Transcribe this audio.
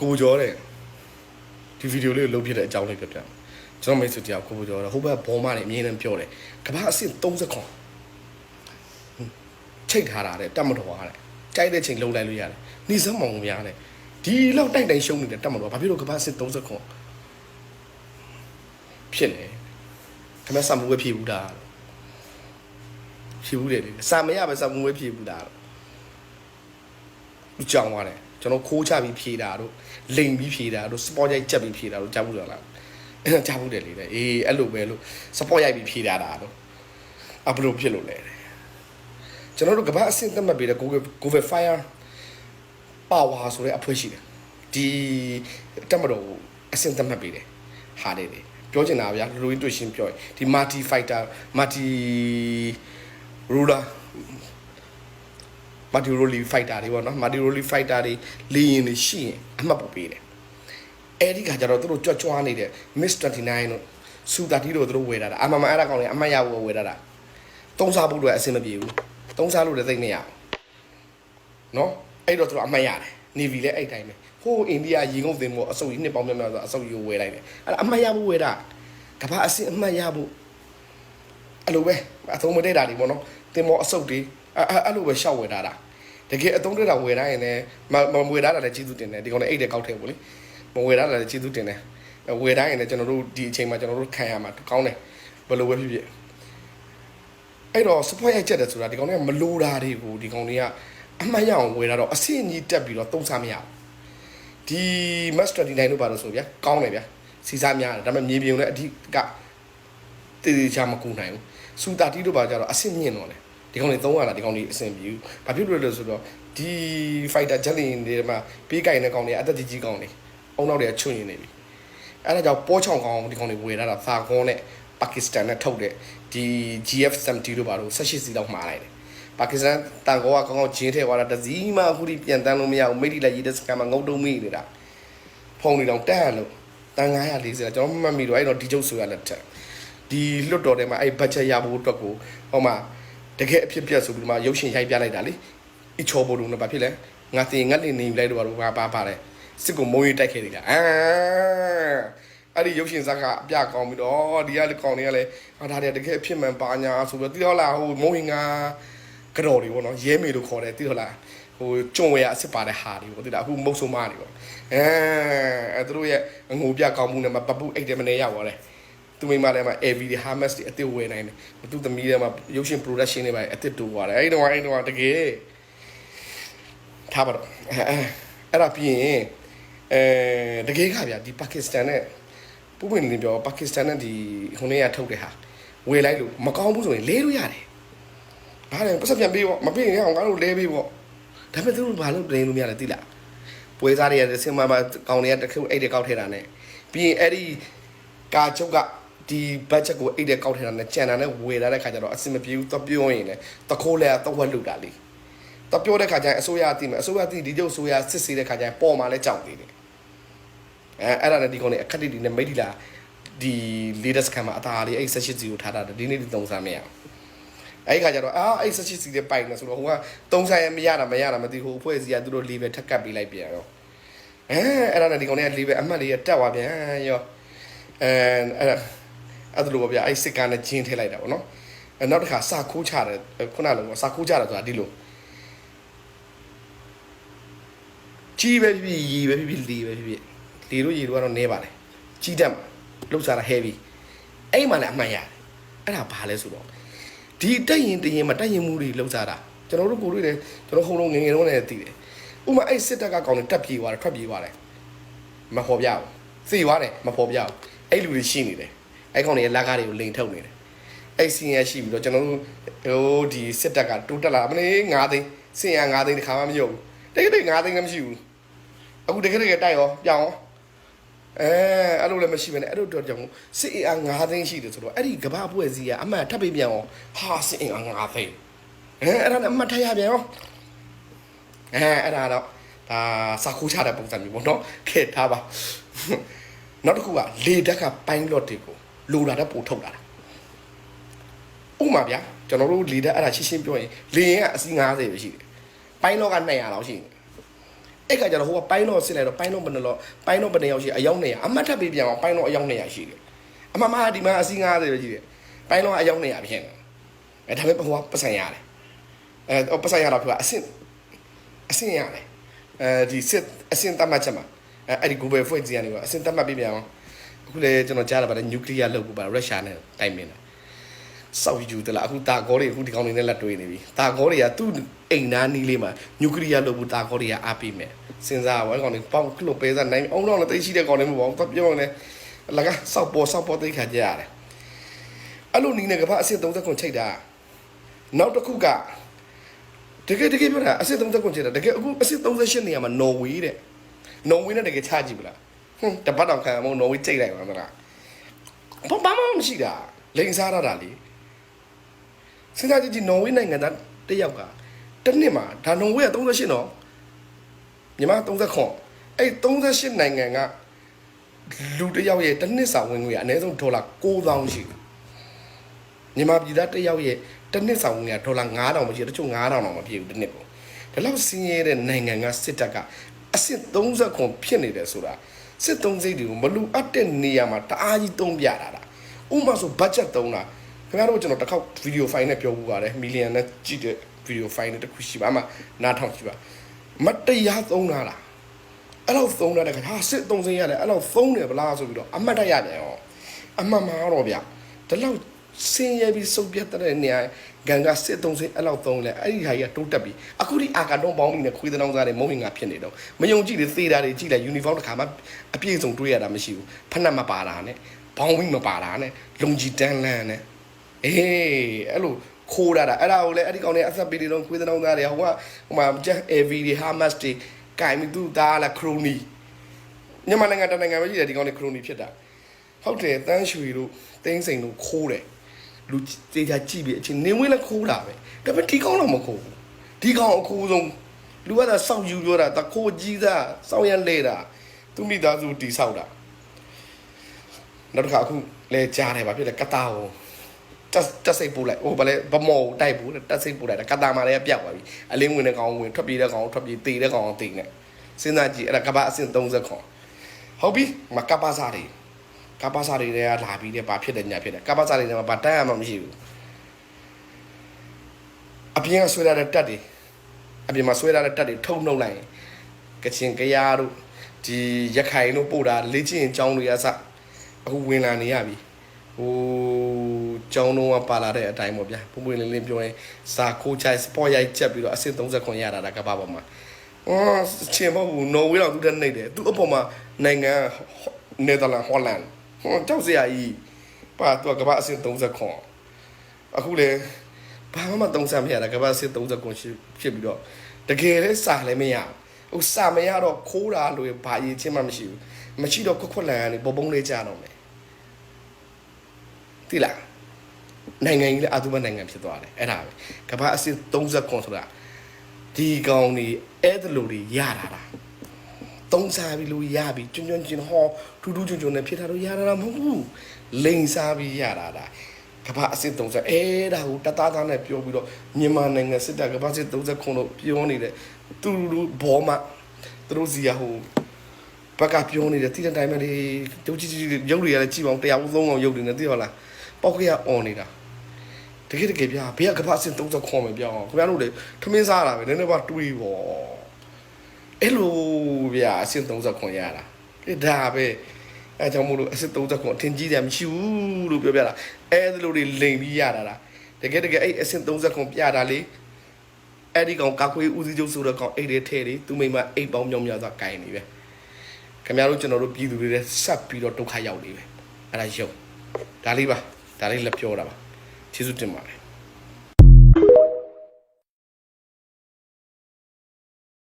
ကိုကျော်တဲ့ဒီဗီဒီယိုလေးကိုလုပ်ဖြစ်တဲ့အကြောင်းလေးပြပြကျွန်တော်မိတ်ဆွေတယောက်ကိုကျော်တော့ဟိုဘက်ဘောမနဲ့အမြင်နဲ့ပြောတယ်ကမ္ဘာအဆင့်30ခွန်ချိတ်ထားတာတဲ့တတ်မတော်ဟာတဲ့ကြိုက်တဲ့ချိန်လုံးလိုက်လို့ရတယ်နေစမ်းမောင်များတဲ့ဒီလောက်တိုက်တိုင်းရှုံးနေတဲ့တတ်မတော်ဘာဖြစ်လို့ကမ္ဘာအဆင့်30ခွန်ဖြစ်လဲခင်ဗျာစမှုဝဲဖြည့်ဘူးတာဖြည့်ဘူးတယ်လေစာမရပဲစမှုဝဲဖြည့်ဘူးတာဦးကြောင်သွားတယ် ကျွန်တော်ခိုးချပြီးဖြည့်တာတို့လိန်ပြီးဖြည့်တာတို့စပေါ်ရိုက်ချက်ပြီးဖြည့်တာတို့ကြားဘူးလားအဲ့ဒါကြားဘူးတယ်လေတဲ့အေးအဲ့လိုပဲလို့စပေါ်ရိုက်ပြီးဖြည့်တာတာတို့အဘလို့ဖြစ်လို့လဲတဲ့ကျွန်တော်တို့ကမ္ဘာအဆင့်သတ်မှတ်ပေးတဲ့ Google Google Fire Power ဆိုတဲ့အဖွဲ့ရှိတယ်ဒီတက်မတော်ကိုအဆင့်သတ်မှတ်ပေးတယ်ဟာတယ်လေပြောချင်တာဗျာလူရင်းတွေ့ရှင်းပြောရင်ဒီ multi fighter multi ruler မာတီရိုလီဖိုက်တာတွေပေါ့နော်မာတီရိုလီဖိုက်တာတွေလေရင်တွေရှိရင်အမှတ်ပို့ပေးတယ်အဲ့ဒီခါကျတော့သူတို့ကြွကြွားနေတဲ့ Miss 29တို့စူတာတီတို့သူတို့ဝယ်တာအမမအဲ့ဒါကောင်လေအမှတ်ရဖို့ဝယ်တာတာသုံးစားဖို့အတွက်အဆင်မပြေဘူးသုံးစားလို့လည်းသိနေရအောင်နော်အဲ့တော့သူတို့အမှတ်ရတယ်နေဗီလည်းအဲ့တိုင်းပဲဟိုးအိန္ဒိယရေငုပ်သင်္ဘောအစုပ်ကြီးနှစ်ပေါင်းများများဆိုအစုပ်ကြီးကိုဝယ်လိုက်တယ်အဲ့ဒါအမှတ်ရဖို့ဝယ်တာကမ္ဘာအဆင့်အမှတ်ရဖို့အဲ့လိုပဲအသုံးမတည့်တာတွေပေါ့နော်သင်္ဘောအစုပ်တွေ အဲ့အဲ့လိုပဲရှောက်ဝယ်တာတာတကယ်အသုံးတည့်တာဝယ်တိုင်းရင်လည်းမဝယ်တာလည်းကျေးဇူးတင်တယ်ဒီကောင်လည်းအိတ်တဲ့ကောက်ထဲပေါ့လေမဝယ်တာလည်းကျေးဇူးတင်တယ်ဝယ်တိုင်းရင်လည်းကျွန်တော်တို့ဒီအချိန်မှာကျွန်တော်တို့ခံရမှာကောင်းတယ်ဘယ်လိုပဲဖြစ်ဖြစ်အဲ့တော့ support ရိုက်ချက်တယ်ဆိုတာဒီကောင်တွေကမလိုတာတွေကိုဒီကောင်တွေကအမှတ်ရအောင်ဝယ်တာတော့အဆင့်ကြီးတက်ပြီးတော့သုံးစားမရဘူးဒီ master 29လို့ပါလို့ဆိုဗျာကောင်းတယ်ဗျာစီစားများတယ်ဒါပေမဲ့မြေပြင်လည်းအဓိကတည်တည်ချာမကူနိုင်ဘူးစူတာတီတို့ပါကြတော့အဆင့်မြင့်တော့တယ် ဒီကောင်တွေသုံးရတာဒီကောင်တွေအဆင်ပြေဘူးဘာဖြစ်လို့လဲဆိုတော့ဒီ fighter jet တွေမှာပေးကြိုင်တဲ့ကောင်တွေအသက်ကြီးကြီးကောင်တွေအုံနောက်တွေကချွတ်ရင်နေပြီအဲ့ဒါကြောင့်ပေါ်ချောင်းကောင်ဒီကောင်တွေဝယ်လာတာသာခွန်နဲ့ပါကစ္စတန်နဲ့ထုတ်တဲ့ဒီ GF70 တို့ပါတော့18စီလောက်မှားလိုက်တယ်ပါကစ္စတန်တန်ကောကကောင်းကောင်းဂျင်းထဲသွားတာတစည်းမှအခုထိပြန်တန်းလို့မရဘူးမိတ်တီလည်းရေးတဲ့စကန်မှာငုတ်တုံးမိနေတာဖုန်းတွေတော့တန်းလို့တန်940ကျွန်တော်မှတ်မိတော့အဲ့တော့ဒီကျုပ်ဆိုရလက်ထက်ဒီလွတ်တော်ထဲမှာအဲ့ဘတ်ဂျက်ရဖို့အတွက်ကိုဟောမှာ တကယ်အဖြစ်ပြက်ဆိုပြီးမှရုပ်ရှင်ရိုက်ပြလိုက်တာလေအချောဘို့လို့ဘာဖြစ်လဲငါတင်ငါနေနေလိုက်တော့ဘာလို့ပါပါပါလဲစစ်ကိုမုံရီတိုက်ခဲ့တယ်လားအာအဲ့ဒီရုပ်ရှင်ဇာတ်ကအပြကောင်းပြီးတော့ဒီကလေကောင်းတွေကလည်းဟာဒါတွေတကယ်အဖြစ်မှန်ပါညာဆိုပြီးတော့တိတော့လားဟိုမုံရင်ကကြော်တွေပေါ့နော်ရဲမေလို့ခေါ်တယ်တိတော့လားဟိုကျွံဝဲအစ်စ်ပါတဲ့ဟာတွေပေါ့တိတာအခုမုတ်ဆိုးမတွေပေါ့အဲအဲသူတို့ရဲ့အငိုပြကောင်းမှုနဲ့မှပပူအိတ်တယ်မနေရောက်သွားတယ် သူမိမလည်းမှာ AV တွေ Hermes တွေအစ်စ်ဝယ်နိုင်တယ်သူသမီးလည်းမှာရုပ်ရှင် production တွေပါအစ်စ်တူသွားတယ်အဲ့တော့အဲ့တော့တကယ်ထားပါတော့အဲအဲ့ဒါပြီးရင်အဲတကယ်ကဗျာဒီပါကစ္စတန်နဲ့ပူပင်လင်းပြောပါကစ္စတန်နဲ့ဒီခုနေ့ကထုတ်တဲ့ဟာဝယ်လိုက်လို့မကောင်းဘူးဆိုရင်လဲလို့ရတယ်။ဘာလဲပတ်စပ်ပြန်ပေးပေါ့မပေးရင်အောင်ငါတို့လဲပေးပေါ့။ဒါပေမဲ့သူတို့ဘာလို့လဲလို့မရလဲသိလား။ပွဲစားတွေကစင်မမကောင်တွေကတစ်ခုအိတ်တွေကောက်ထဲတာနဲ့ပြီးရင်အဲ့ဒီကာချုပ်က ဒီ budget ကိုအိတ်တွေကောက်ထဲတာနဲ့ကြံတာနဲ့ဝယ်လာတဲ့ခါကျတော့အစင်မပြေဘူးတော့ပြောရင်လည်းတခိုးလဲတော့ဝက်လုတာလေ။တော့ပြောတဲ့ခါကျရင်အစိုးရအသိမယ်အစိုးရအသိဒီကျုပ်အစိုးရစစ်ဆေးတဲ့ခါကျရင်ပေါ်မှာလဲကြောက်သေးတယ်။အဲအဲ့ဒါနဲ့ဒီကောင်တွေအခက်တိတီနဲ့မိတ်တီလာဒီ latest ခံမှာအသားလေးအဲ့78 0ထားတာဒီနေ့ဒီသုံးစားမရအောင်အဲ့ဒီခါကျတော့အာအဲ့78 0ပိုင်နေဆိုတော့ဟိုကသုံးစားရမရတာမရတာမသိဟိုအဖွဲ့အစည်းကသူတို့ level ထက်ကပ်ပေးလိုက်ပြန်တော့အဲအဲ့ဒါနဲ့ဒီကောင်တွေက level အမှတ်လေးတက်သွားပြန်ရောအဲအဲ့ အဲ့ဒါလိုပေါ့ဗျာအဲ့စစ်ကားနဲ့ဂျင်းထည့်လိုက်တာပေါ့နော်အဲနောက်တစ်ခါစာခိုးချတယ်ခုနကလိုစာခိုးချတယ်ဆိုတာဒီလိုကြီးပဲဖြစ်ဖြစ်ရီပဲဖြစ်ဖြစ်လီပဲဖြစ်ဖြစ်လီတို့ရီတို့ကတော့နေပါလေကြီးတက်မှာလှုပ်ရှားတာ heavy အဲ့မှလည်းအမှန်ရတယ်အဲ့ဒါဘာလဲဆိုတော့ဒီတက်ရင်တရင်မှာတက်ရင်မှုတွေလှုပ်ရှားတာကျွန်တော်တို့ကိုတွေ့တယ်ကျွန်တော်ခုံလုံးငငယ်တုန်းလည်းသိတယ်ဥမာအဲ့စစ်တပ်ကကောင်းတယ်တက်ပြေးသွားတယ်ထွက်ပြေးသွားတယ်မဖော်ပြဘူးသိသွားတယ်မဖော်ပြဘူးအဲ့လူတွေရှိနေတယ် အဲ့ကောင်တွေရဲ့လက်ကားတွေကိုလိန်ထုတ်နေတယ်အဲ့စီရရှိပြီးတော့ကျွန်တော်တို့ဟိုဒီစစ်တပ်ကတိုးတက်လာမလေး9သိန်းစင်ရ9သိန်းတခါမှမရုပ်ဘူးတိတ်တိတ်9သိန်းလည်းမရှိဘူးအခုတကယ်တကယ်တိုက်ရောပြောင်းရောအဲအဲ့လိုလည်းမရှိဘဲနဲ့အဲ့လိုတော့ကြောင့်စစ်အင်အား9သိန်းရှိတယ်ဆိုတော့အဲ့ဒီကဘာပွဲစည်းကအမှတ်ထပ်ပေးပြန်အောင်ဟာစစ်အင်အား9သိန်းအဲအဲ့ဒါနဲ့အမှတ်ထပ်ရပြန်ရောအဲအဲ့ဒါတော့ဒါစာခိုးချတဲ့ပုံစံမျိုးပေါ့နော်ခဲ့ထားပါနောက်တစ်ခုကလေတက်ကပိုင်းလော့တွေကို လိုလာတဲ့ပို့ထုတ်လာတာဥပမာဗျာကျွန်တော်တို့လေတက်အဲ့ဒါရှင်းရှင်းပြောရင်လေရင်ကအစီး90ပဲရှိတယ်ပိုင်းလော့က200လောက်ရှိတယ်အဲ့ခါကျတော့ဟိုကပိုင်းတော့ဆစ်လိုက်တော့ပိုင်းတော့ဘယ်နှလောပိုင်းတော့ဘယ်နှယောက်ရှိအယောက်200အမှတ်ထပ်ပေးပြန်အောင်ပိုင်းတော့အယောက်200ရှိတယ်အမှမဒီမှာအစီ90ပဲရှိတယ်ပိုင်းတော့အယောက်200ဖြစ်နေအဲဒါပေမဲ့ဟိုကပတ်စံရတယ်အဲပတ်စံရတော့ပြောအဆင့်အဆင့်ရတယ်အဲဒီစစ်အဆင့်တတ်မှတ်ချက်မှာအဲအဲ့ဒီ Google ဖွင့်ကြည့်ရနေပါအဆင့်တတ်မှတ်ပေးပြန်အောင် အခုလေကျွန်တော်ကြားရပါတယ်နျူကလ িয়ার လုပ်ဖို့ပါရုရှားနဲ့တိုင်ပင်တာ စောက်ယူတလားအခုတာကောတွေအခုဒီကောင်တွေနဲ့လက်တွေ့နေပြီတာကောတွေကသူ့အိမ်သားနီးလေးမှာနျူကလ িয়ার လုပ်ဖို့တာကောတွေကအားပေးမယ်စဉ်းစားပါကောင်တွေပေါင်ကလုတ်ပဲစားနိုင်အောင်တော့လည်းတိတ်ရှိတဲ့ကောင်တွေမဟုတ်ဘူးတော့ပြောနေလကစောက်ပေါ်စောက်ပေါ်တိတ်ခါကြရတယ်အဲ့လိုနီးနေကဘာအစစ်30ခွန်ချိတ်တာနောက်တစ်ခုကတကယ်တကယ်ပြောတာအစစ်30ခွန်ချိတ်တာတကယ်အခုအစစ်38နေရာမှာနော်ဝေးတဲ့နော်ဝေးနဲ့တကယ်ချကြည့်ပလား ဟွန်းတပတ်တော့ခံအောင်နော်ဝေးချိတ်လိုက်ပါမလားဘာမှမရှိတာလိန်စားရတာလေစဉ်းစားကြည့်ကြည့်နော်ဝေးနိုင်ငံသားတစ်ယောက်ကတစ်နှစ်မှာဒါနော်ဝေးက38နော်မြန်မာ30အဲ့38နိုင်ငံကလူတစ်ယောက်ရဲ့တစ်နှစ်စာဝင်ငွေကအနည်းဆုံးဒေါ်လာ9000ရှိတယ်မြန်မာပြည်သားတစ်ယောက်ရဲ့တစ်နှစ်စာဝင်ငွေကဒေါ်လာ9000မရှိတချို့9000တော့မပြည့်ဘူးတစ်နှစ်ပေါ့ဒါလောက်စင်းရဲတဲ့နိုင်ငံကစစ်တပ်ကအစ်စ်30ခွန်ဖြစ်နေတယ်ဆိုတာ စစ်သုံးစိတ်တွေကိုမလူအပ်တဲ့နေရာမှာတအားကြီးတုံးပြတာတာဥပမာဆိုဘတ်ဂျက်သုံးတာခင်ဗျားတို့ကျွန်တော်တစ်ခေါက်ဗီဒီယိုဖိုင်နဲ့ပြောပြပါတယ်မီလီယံနဲ့ကြည့်တဲ့ဗီဒီယိုဖိုင်နဲ့တစ်ခုရှိပါအမှနားထောင်ကြည့်ပါမတရားသုံးတာလားအဲ့လောက်သုံးတဲ့ခါဟာစစ်သုံးစိတ်ရတယ်အဲ့လောက်သုံးတယ်ဗလားဆိုပြီးတော့အမှတ်တရပြန်ရောအမှန်မှာတော့ဗျဒီလောက် စင်ရပြီးစုပ်ပြတ်တဲ့နေရာဂန်ကစစ်သုံးစိတ်အဲ့လောက်သုံးလဲအဲ့ဒီဟာကြီးကတိုးတက်ပြီးအခုဒီအာကာတော့ပေါင်းပြီးနဲ့ခွေးတောင်းစားတဲ့မုံဝင်ကဖြစ်နေတော့မယုံကြည်တဲ့သေတာတွေကြည့်လိုက်ယူနီဖောင်းတစ်ခါမှအပြည့်စုံတွေးရတာမရှိဘူးဖက်နှက်မပါတာနဲ့ဘောင်းဝင်းမပါတာနဲ့လုံကြီးတန်းလန်းနဲ့အေးအဲ့လိုခိုးရတာအဲ့ဒါကိုလည်းအဲ့ဒီကောင်တွေအသက်ပေးတွေတော့ခွေးတောင်းစားတွေဟိုကဟိုမှာဂျက် AV တွေ Hamas တွေကင်ပြီးသူ့သားလားခရိုနီမြန်မာနိုင်ငံတနိုင်ငံပဲရှိတယ်ဒီကောင်တွေခရိုနီဖြစ်တာဟုတ်တယ်တန်းရွှေတို့တင်းစိန်တို့ခိုးတယ် လူတေချာကြည့်ပြီးအချင်းနေဝင်လည်းခိုးတာပဲဒါပေမဲ့ဒီကောင်းတော့မခိုးဘူးဒီကောင်းအခိုးဆုံးလူကသာစောက်ယူပြောတာတခိုးကြီးသားစောက်ရလဲတာသူမိသားစုတီဆောက်တာနောက်တစ်ခါအခုလဲကြားတယ်ဗာဖြစ်တယ်ကတာကိုတက်တက်စိတ်ပို့လိုက်ဟိုဗလဲဗမော်တိုက်ဘူးတက်စိတ်ပို့လိုက်တာကတာမှာလည်းပြောက်သွားပြီအလင်းဝင်တဲ့ကောင်ဝင်ထွက်ပြေးတဲ့ကောင်ထွက်ပြေးတေတဲ့ကောင်တေနဲ့စဉ်းစားကြည့်အဲ့ဒါကဘာအဆင့်30ခွန်ဟုတ်ပြီမကပ်ပါစားတယ် ကပ္ပစာတွေတွေကလာပြီးတဲ့ဘာဖြစ်တယ်ညာဖြစ်တယ်ကပ္ပစာတွေထဲမှာဘာတန်းရမှမရှိဘူးအပြင်ကဆွဲရတဲ့တက်တွေအပြင်မှာဆွဲရတဲ့တက်တွေထုံနှုတ်လိုက်ရင်ကချင်ကယားတို့ဒီရခိုင်တို့ပို့တာလေ့ကျင့်အကြောင်းတွေကစအခုဝင်လာနေရပြီဟိုကျောင်းတော့ပါလာတဲ့အတိုင်းပေါ့ဗျာပုံပွင့်လင်းလင်းပြောရင်စာခိုးချိုင်စပေါ့ရိုက်ချက်ပြီးတော့အဆင့်30ခွန်ရတာဒါကပ္ပပေါ်မှာအော်ချင်မဟုတ်ဘူးနော်ဝေးတော့သူတက်နေတယ်သူအပေါ်မှာနိုင်ငံနယ်သာလန်ဟောလန် ဟောကြောက်စရာကြီးပါသူကကမ္ဘာအဆင့်30ခွန်အခုလေဘာမှမ30မရတာကမ္ဘာအဆင့်30ခွန်ရှိဖြစ်ပြီးတော့တကယ်လဲစာလည်းမရဘူးဟိုစာမရတော့ခိုးတာလို့ဘာရေးချင်းမှမရှိဘူးမရှိတော့ခွက်ခွက်လန်ကနေပုံပုံလေးကြတော့မယ်တိလားနိုင်ငံကြီးလည်းအာသုဘနိုင်ငံဖြစ်သွားတယ်အဲ့ဒါပဲကမ္ဘာအဆင့်30ခွန်ဆိုတာဒီကောင်นี่အဲ့ဒါလိုတွေရတာလား သုံးစားပြီးလို့ရပြီကျွန်းကျွန်းကျွန်းဟောထူးထူးကျွန်းကျွန်းနဲ့ဖြစ်တာတော့ရတာတော့မဟုတ်ဘူးလိန်စားပြီးရတာဒါကမ္ဘာအစစ်30အဲဒါကိုတသားသားနဲ့ပြောပြီးတော့မြန်မာနိုင်ငံစစ်တပ်ကမ္ဘာစစ်30ခုလို့ပြောနေတဲ့သူတို့ဘောမသူတို့စီရဟိုဘက်ကပြောနေတဲ့တိတဲ့တိုင်းမှာလေဒုကြီးကြီးရုပ်တွေကလည်းကြည့်ပါအောင်တရားဦးသုံးအောင်ရုပ်တွေနဲ့သိပါလားပေါက်ခရអော်နေတာတကယ်တကယ်ဗျာဘေးကကမ္ဘာစစ်30ခွန်မယ်ပြောအောင်ခင်ဗျားတို့လေထမင်းစားတာပဲနည်းနည်းပါတွေးပေါ့ အဲ့လိုဗျာအဆင့်30ခွန်ရတာကဲဒါပဲအဲကြောင့်မို့လို့အဆင့်30ခွန်အထင်ကြီးတယ်မရှိဘူးလို့ပြောပြတာအဲ့ဒီလိုတွေလိန်ပြီးရတာလားတကယ်တကယ်အဲ့အဆင့်30ခွန်ပြတာလေအဲ့ဒီကောင်ကာကွေးဦးစီးချုပ်ဆိုတော့ကောင်အိတ်တွေထဲတွေသူမိမအိတ်ပေါင်းမြောင်များစွာကင်နေပဲခင်ဗျားတို့ကျွန်တော်တို့ပြည်သူတွေလည်းဆက်ပြီးတော့ဒုက္ခရောက်နေပဲအဲ့ဒါရုပ်ဒါလေးပါဒါလေးလက်ပြောတာပါကျေးဇူးတင်ပါတယ်